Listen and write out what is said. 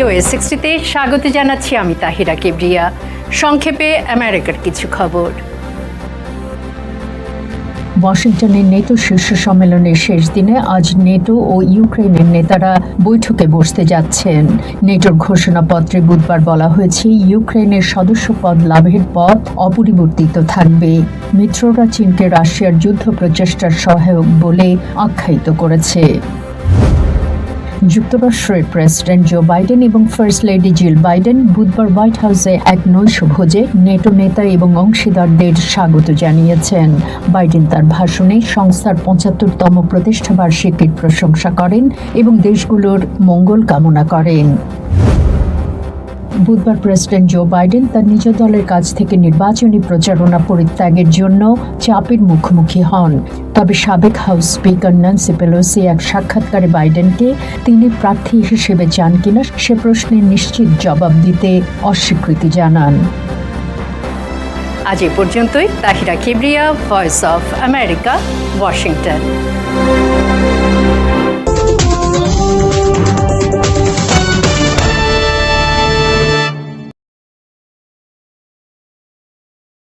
Three সিক্সটিতে স্বাগত জানাচ্ছি আমি তাহিরা কেবরিয়া। সংক্ষেপে আমেরিকার কিছু খবর। ওয়াশিংটনের নেটো শীর্ষ সম্মেলনের শেষ দিনে আজ নেটো ও ইউক্রেনের নেতারা বৈঠকে বসতে যাচ্ছেন। নেটোর ঘোষণাপত্রে বুধবার বলা হয়েছে ইউক্রেনের সদস্যপদ লাভের পথ অপরিবর্তিত থাকবে। মিত্ররা চীনকে রাশিয়ার যুদ্ধ প্রচেষ্টার সহায়ক বলে আখ্যায়িত করেছে। যুক্তরাষ্ট্রের প্রেসিডেন্ট জো বাইডেন এবং ফার্স্ট লেডি জিল বাইডেন বুধবার হোয়াইট হাউসে এক নৈশ ভোজে নেটো নেতা এবং অংশীদারদের স্বাগত জানিয়েছেন। বাইডেন তার ভাষণে সংস্থার পঁচাত্তরতম প্রতিষ্ঠাবার্ষিকীর প্রশংসা করেন এবং দেশগুলোর মঙ্গল কামনা করেন। বুধবার প্রেসিডেন্ট জো বাইডেন তার নিজ দলের কাছ থেকে নির্বাচনী প্রচারণা পরিত্যাগের জন্য চাপের মুখোমুখি হন। তবে সাবেক হাউস স্পিকার ন্যান্সি পেলোসি এক সাক্ষাৎকারে বাইডেনকে তিনি প্রার্থী হিসেবে চান কিনা সে প্রশ্নের নিশ্চিত জবাব দিতে অস্বীকৃতি জানান। আজ এ পর্যন্তই। Tahira Kebria, voice of America, Washington.